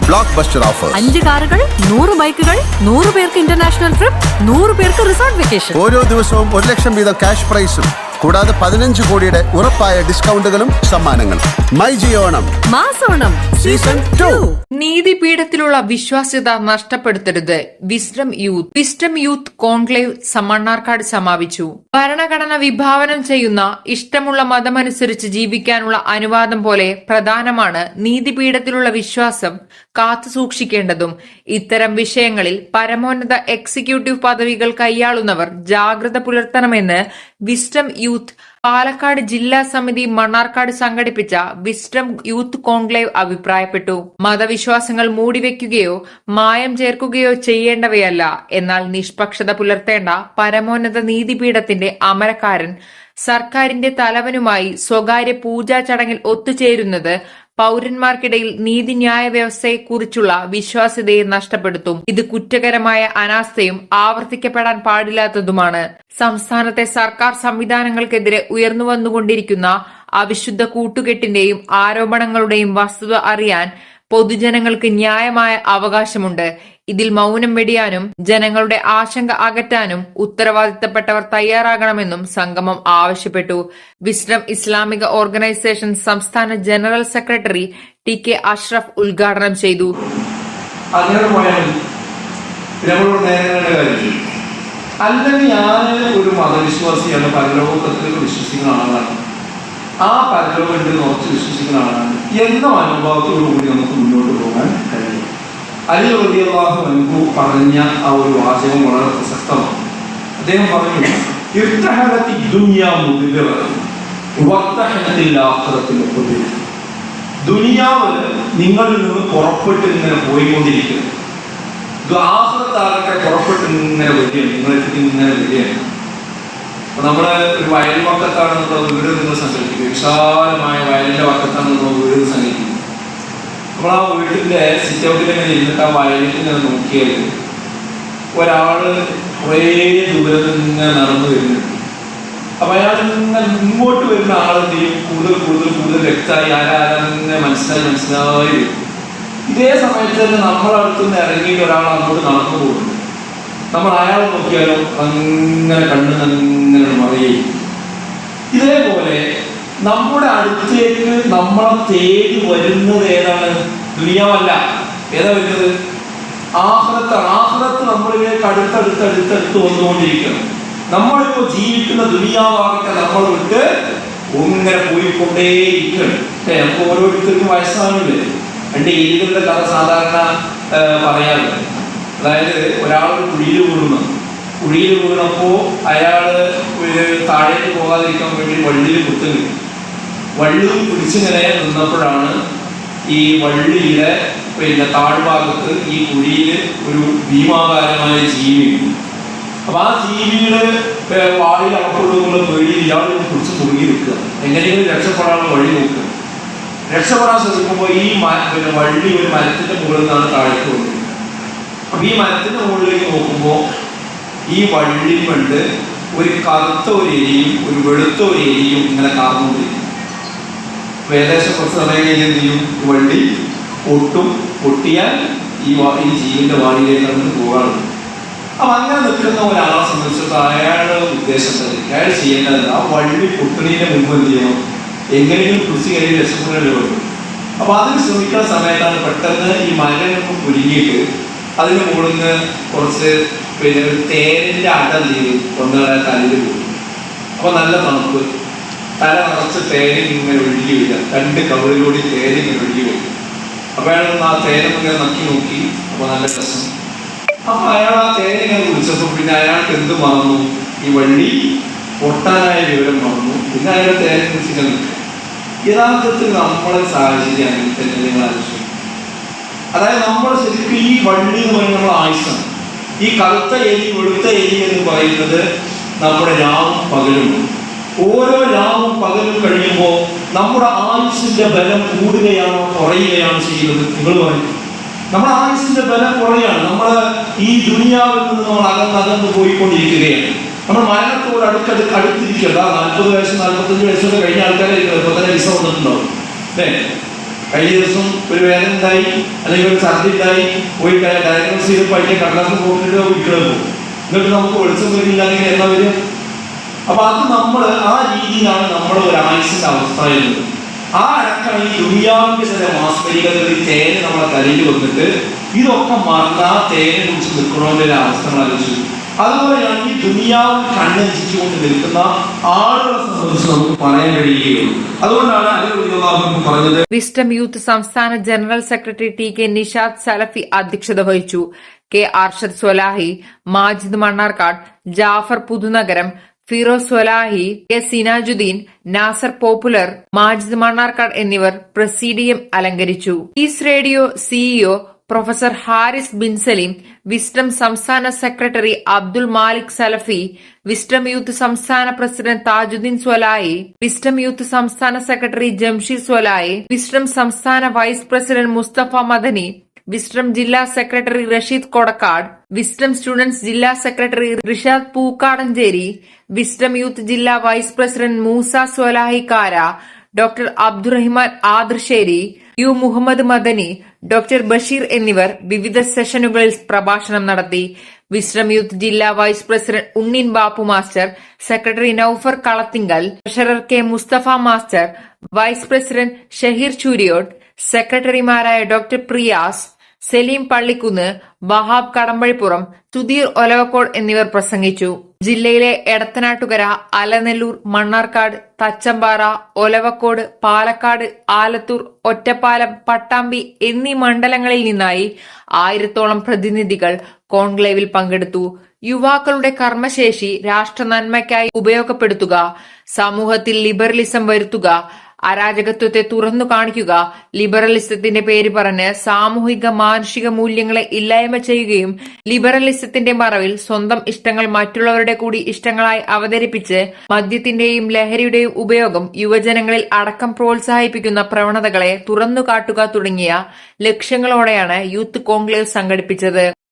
Block buster offer അഞ്ച് കാറുകൾ നൂറ് ബൈക്കുകൾ നൂറ് പേർക്ക് ഇന്റർനാഷണൽ ട്രിപ്പ് നൂറ് പേർക്ക് റിസോർട്ട് വെക്കേഷൻ ഓരോ ദിവസവും ഒരു ലക്ഷം വീതം ക്യാഷ് പ്രൈസും കൂടാതെ പതിനഞ്ച് കോടിയുടെ ഉറപ്പായ ഡിസ്കൗണ്ടുകളും സമ്മാനങ്ങളും. മൈ ജിയോണം മാസോണം. Season two. നീതിപീഠത്തിലുള്ള വിശ്വാസ്യത നഷ്ടപ്പെടുത്തരുത്. Wisdom youth. Wisdom youth conclave സമ്മണ്ണാർക്കാട് സമാപിച്ചു. ഭരണഘടന വിഭാവനം ചെയ്യുന്ന ഇഷ്ടമുള്ള മതമനുസരിച്ച് ജീവിക്കാനുള്ള അനുവാദം പോലെ പ്രധാനമാണ് നീതിപീഠത്തിലുള്ള വിശ്വാസം കാത്തു സൂക്ഷിക്കേണ്ടതും. ഇത്തരം വിഷയങ്ങളിൽ പരമോന്നത എക്സിക്യൂട്ടീവ് പദവികൾ കൈയാളുന്നവർ ജാഗ്രത പുലർത്തണമെന്ന് വിസ്ഡം യൂത്ത് പാലക്കാട് ജില്ലാ സമിതി മണ്ണാർക്കാട് സംഘടിപ്പിച്ച വിസ്ഡം യൂത്ത് കോൺക്ലേവ് അഭിപ്രായപ്പെട്ടു. മതവിശ്വാസങ്ങൾ മൂടിവെക്കുകയോ മായം ചേർക്കുകയോ ചെയ്യേണ്ടവയല്ല. എന്നാൽ നിഷ്പക്ഷത പുലർത്തേണ്ട പരമോന്നത നീതിപീഠത്തിന്റെ അമരക്കാരൻ സർക്കാരിന്റെ തലവനുമായി സ്വകാര്യ പൂജാ ചടങ്ങിൽ ഒത്തുചേരുന്നത് പൗരന്മാർക്കിടയിൽ നീതിന്യായ വ്യവസ്ഥയെക്കുറിച്ചുള്ള വിശ്വാസ്യതയെ നഷ്ടപ്പെടുത്തും. ഇത് കുറ്റകരമായ അനാസ്ഥയും ആവർത്തിക്കപ്പെടാൻ പാടില്ലാത്തതുമാണ്. സംസ്ഥാനത്തെ സർക്കാർ സംവിധാനങ്ങൾക്കെതിരെ ഉയർന്നു വന്നുകൊണ്ടിരിക്കുന്ന അവിശുദ്ധ കൂട്ടുകെട്ടിന്റെയും ആരോപണങ്ങളുടെയും വസ്തുത അറിയാൻ പൊതുജനങ്ങൾക്ക് ന്യായമായ അവകാശമുണ്ട്. ഇതിൽ മൗനം വെടിയാനും ജനങ്ങളുടെ ആശങ്ക അകറ്റാനും ഉത്തരവാദിത്തപ്പെട്ടവർ തയ്യാറാകണമെന്നും സംഗമം ആവശ്യപ്പെട്ടു. വിസ്ഡം ഇസ്ലാമിക ഓർഗനൈസേഷൻ സംസ്ഥാന general secretary T K Ashraf ഉദ്ഘാടനം ചെയ്തു. അല്ലെങ്കിൽ ഞാൻ ഒരു മതവിശ്വാസിയാണ് പരലോകത്തിൽ വിശ്വസിക്കുന്ന ആളാണ് ആ പരലോകത്തിൽ ഉറച്ച് വിശ്വസിക്കുന്ന ആളാണ് എന്ന അനുഭവത്തോടു കൂടി നമുക്ക് മുന്നോട്ട് പോകാൻ അലി റബിയാഹു അൻഹു പറഞ്ഞ ആ ഒരു വാചകം വളരെ പ്രസക്തമാണ്. അദ്ദേഹം പറഞ്ഞു ഇർത്തഹലത്തി ദുനിയാ ആഖിറത്തിൽ മുഖബിറ ദുനിയാവ് നിങ്ങളിൽ നിന്ന് പുറപ്പെട്ട് ഇങ്ങനെ പോയിക്കൊണ്ടിരിക്കുന്നു. ആഹ്ലത്താകട്ടെ പുറപ്പെട്ട് ഇങ്ങനെ വരികയാണ് നിങ്ങളെത്തി ഇങ്ങനെ വരികയാണ് നമ്മൾ ഒരു വയൽ വക്കത്താണെന്നുള്ള വീട് നിങ്ങൾ സങ്കല്പിക്കുക വിശാലമായ വയലിന്റെ വക്കത്താണെന്നുള്ള നമ്മൾ വീട് സങ്കല്പിക്കുന്നത് നമ്മൾ ആ വീട്ടിന്റെ സിറ്റ് ഔട്ടിൽ ഇങ്ങനെ ഇരുന്നിട്ട് ആ വയലിൽ ഇങ്ങനെ നോക്കിയത് ഒരാൾ കുറേ ദൂരെ നിന്ന് നടന്നു വരുന്നുണ്ട് അപ്പൊ അയാൾ ഇങ്ങനെ ഇങ്ങോട്ട് വരുന്ന ആളെന്ത് ചെയ്യും? കൂടുതൽ കൂടുതൽ കൂടുതൽ വ്യക്തമായി ആരാരെന്നെ മനസ്സിലായി മനസ്സിലായി ഇതേ സമയത്ത് തന്നെ നമ്മളെ നിന്ന് ഇറങ്ങിയിട്ട് ഒരാൾ അങ്ങോട്ട് നടന്നു പോകുന്നു. നമ്മൾ അയാളെ നോക്കിയാലും അങ്ങനെ കണ്ണ് അങ്ങനെ മറിയും ഇതേപോലെ നമ്മുടെ അടുത്തേക്ക് നമ്മളെ തേടി വരുന്നത് ഏതാണ്? ദുനിയാവല്ല. ഏതാ വരുന്നത്? ആഹ്റത്താണ് ആഹ്റത്ത് നമ്മളിലേക്ക് അടുത്തടുത്ത് അടുത്തടുത്ത് വന്നുകൊണ്ടിരിക്കണം നമ്മളിപ്പോ ജീവിക്കുന്ന ദുനിയാവാകട്ടെ നമ്മൾ വിട്ട് ഇങ്ങനെ പോയിക്കൊണ്ടേയിരിക്കണം അല്ലേ നമുക്ക് ഓരോരുത്തർക്കും വയസ്സാണില്ലേ. എന്റെ ഏതുകളുടെ കഥ സാധാരണ പറയാറുണ്ട് അതായത് ഒരാൾ കുഴിയിൽ വീഴുന്നു കുഴിയിൽ വീണപ്പോ അയാൾ ഒരു താഴേക്ക് പോകാതിരിക്കാൻ വേണ്ടി വള്ളിയിൽ കുത്തുന്നു. വള്ളി പിടിച്ചിങ്ങനെ നിന്നപ്പോഴാണ് ഈ വള്ളിയുടെ പിന്നെ താഴ്ഭാഗത്ത് ഈ കുഴിയിൽ ഒരു ഭീമാകാരമായ ജീവി അപ്പൊ ആ ജീവിയുടെ വാളിൽ അകപ്പെടുന്നുള്ള പേടിയിൽ ഇയാൾ കുറിച്ച് തുടങ്ങി നിൽക്കുക. എങ്ങനെയെങ്കിലും രക്ഷപ്പെടാനുള്ള വഴി നോക്കുക. രക്ഷപ്പെടാൻ ശ്രമിക്കുമ്പോൾ ഈ പിന്നെ വള്ളി ഒരു മരത്തിന്റെ മുകളിൽ നിന്നാണ് താഴേക്ക് വന്നത്. അപ്പൊ ഈ മരത്തിന്റെ മുകളിലേക്ക് നോക്കുമ്പോൾ ഈ വള്ളി കൊണ്ട് ഒരു കറുത്ത ഒരു എലിയും ഒരു വെളുത്ത ഒരു എലിയും ഇങ്ങനെ കാർന്നുകൊണ്ടിരിക്കും എന്ത് ചെയ്യും വള്ളി പൊട്ടും. പൊട്ടിയാൽ ഈ ഈ ജീവന്റെ വാടിയിലേക്ക് നമുക്ക് പോകാറുണ്ട് അപ്പൊ അങ്ങനെ നിൽക്കുന്ന ഒരാളെ സംബന്ധിച്ചിടത്തോളം അയാളുടെ ഉദ്ദേശം തന്നെ അയാൾ ചെയ്യേണ്ടത് ആ വണ്ടി പൊട്ടുന്നതിന് മുമ്പ് എന്ത് ചെയ്യണം? എങ്ങനെയെങ്കിലും കുറിച്ച് കഴിഞ്ഞ് രക്ഷപ്പെടേണ്ടി വരും. അപ്പൊ അതിന് ശ്രമിക്കുന്ന സമയത്താണ് പെട്ടെന്ന് ഈ മരങ്ങൾ കുരുങ്ങിയിട്ട് അതിന് മുകളിൽ നിന്ന് കുറച്ച് പിന്നെ ഒരു തേനിന്റെ അട ചെയ്ത് ഒന്നുകളെ തലയിൽ പോയി അപ്പൊ നല്ല തണുപ്പ്. തല നിറച്ച് തേനിൽ ഇങ്ങനെ ഒഴുകി വരിക. രണ്ട് കവറിലൂടെ തേനിൽ ഇങ്ങനെ ഒഴുകി വരും അപ്പൊ അയാളൊന്ന് ആ തേനം ഇങ്ങനെ നക്കി നോക്കി. അപ്പൊ നല്ല രസം. അപ്പൊ അയാൾ ആ തേനിങ്ങനെ കുടിച്ചപ്പോ പിന്നെ അയാൾക്ക് എന്ത് മറന്നു? ഈ വള്ളി പൊട്ടാനായ വിവരം മറന്നു. പിന്നെ അയാൾ തേനെ കുറിച്ചിങ്ങനെ നിൽക്കുക. യഥാർത്ഥത്തിൽ നമ്മളെ സാഹചര്യം തന്നെ നിങ്ങൾ ആലോചിച്ചു അതായത് നമ്മൾ ശരിക്കും ഈ വള്ളി എന്ന് പറയുന്നത് നമ്മുടെ ആയുസാണ് ഈ കറുത്ത എലി വെളുത്ത എലി എന്ന് പറയുന്നത് നമ്മുടെ രാവും പകലുമാണ്. ഓരോ രാവും പകലും കഴിയുമ്പോൾ നമ്മുടെ ആയുസിന്റെ ബലം കൂടുകയാണോ കുറയുകയാണോ ചെയ്യുന്നത്? നിങ്ങൾ പറയും. നമ്മുടെ ആയുസിന്റെ ബലം കുറയാണ്. നമ്മൾ ഈ ദുനിയാവിൽ നിന്ന് നമ്മൾ അകന്ന് അകന്ന് പോയിക്കൊണ്ടിരിക്കുകയാണ്. നമ്മൾ മരണത്തോട് അടുക്കത് അടുത്തിരിക്കണ്ട നാൽപ്പത് വയസ്സ് നാൽപ്പത്തഞ്ച് വയസ്സൊക്കെ കഴിഞ്ഞ ആൾക്കാരെ ഇപ്പൊ തന്നെ വിസ വന്നിട്ടുണ്ടാവും. അല്ലേ? കഴിഞ്ഞ ദിവസം ഒരു വേദന ഉണ്ടായി അല്ലെങ്കിൽ ഒരു ഛർദി ഉണ്ടായി പോയി ഡയഗ്നോസ് ചെയ്ത് പയ്യെ കടലാസ് പോയിട്ട് വീട്ടിൽ എന്നിട്ട് നമുക്ക് വെളിച്ചം വരില്ല അല്ലെങ്കിൽ എന്താ വരിക? അപ്പൊ അത് നമ്മൾ ആ രീതിയിലാണ് നമ്മൾ ഒരു ആയുസിന്റെ അവസ്ഥ എന്നത്. ആ അടക്കം ഈ ദുര്യാവിന്റെ ചില മാസ്മരികതകളിൽ തേന് നമ്മളെ തലയിൽ വന്നിട്ട് ഇതൊക്കെ മറന്ന ആ തേനെ കുറിച്ച് നിൽക്കണമെന്റെ ഒരു അവസ്ഥ ആലോചിച്ചു. അതുപോലെയാണ് ഈ ദുനിയാവിൽ കണ്ണഞ്ചിച്ചുകൊണ്ട് നിൽക്കുന്ന ആളുകളെ സംബന്ധിച്ച് നമുക്ക് പറയാൻ കഴിയുകയുള്ളൂ. അതുകൊണ്ടാണ് അനുഭവം പറഞ്ഞത് വിസ്റ്റം യൂത്ത് സംസ്ഥാന general secretary T K Nishad Salafi അധ്യക്ഷത വഹിച്ചു. K Arshad Swalahi Majid Mannarkkad Jafar Puthunagaram Firoz Swalahi K Sinajuddin Nasar popular Majid Mannarkkad എന്നിവർ പ്രസീഡിയം അലങ്കരിച്ചു. Is radio CEO professor Haris bin Salim Wisdom സംസ്ഥാന secretary Abdul Malik Salafi wisdom youth സംസ്ഥാന president Thajudheen Swalahi wisdom youth സംസ്ഥാന secretary Jamsheer Swalahi wisdom സംസ്ഥാന vice president Mustafa Madani wisdom ജില്ലാ secretary Rasheed Kodakkad Wisdom students ജില്ലാ secretary Rishad Pookkadanchery wisdom youth ജില്ലാ vice president Moosa സോലാഹിക്കാര doctor Abdurahiman Adasseri U Muhammad Madani doctor Basheer എന്നിവർ വിവിധ സെഷനുകളിൽ പ്രഭാഷണം നടത്തി. വിശ്രം യൂത്ത് ജില്ലാ vice president ഉണ്ണിൻ Bapu master secretary Noufar Kalathingal treasurer K Musthafa master vice president Shaheer Chooriyot സെക്രട്ടറിമാരായ doctor Priyas Saleem Pallikkunnu Wahab Kadampazhipuram Sudheer Olavakkode എന്നിവർ പ്രസംഗിച്ചു. ജില്ലയിലെ എടത്തനാട്ടുകര അലനെല്ലൂർ മണ്ണാർക്കാട് തച്ചമ്പാറ ഒലവക്കോട് പാലക്കാട് ആലത്തൂർ ഒറ്റപ്പാലം പട്ടാമ്പി എന്നീ മണ്ഡലങ്ങളിൽ നിന്നായി ആയിരത്തോളം പ്രതിനിധികൾ കോൺക്ലേവിൽ പങ്കെടുത്തു. യുവാക്കളുടെ കർമ്മശേഷി രാഷ്ട്ര നന്മയ്ക്കായി ഉപയോഗപ്പെടുത്തുക സമൂഹത്തിൽ ലിബറലിസം വരുത്തുക അരാജകത്വത്തെ തുറന്നു കാണിക്കുക ലിബറലിസത്തിന്റെ പേര് പറഞ്ഞ് സാമൂഹിക മാനുഷിക മൂല്യങ്ങളെ ഇല്ലായ്മ ചെയ്യുകയും ലിബറലിസത്തിന്റെ മറവിൽ സ്വന്തം ഇഷ്ടങ്ങൾ മറ്റുള്ളവരുടെ കൂടി ഇഷ്ടങ്ങളായി അവതരിപ്പിച്ച് മദ്യത്തിന്റെയും ലഹരിയുടെയും ഉപയോഗം യുവജനങ്ങളിൽ അടക്കം പ്രോത്സാഹിപ്പിക്കുന്ന പ്രവണതകളെ തുറന്നു കാട്ടുക തുടങ്ങിയ ലക്ഷ്യങ്ങളോടെയാണ് യൂത്ത് കോൺക്ലേവ് സംഘടിപ്പിച്ചത്.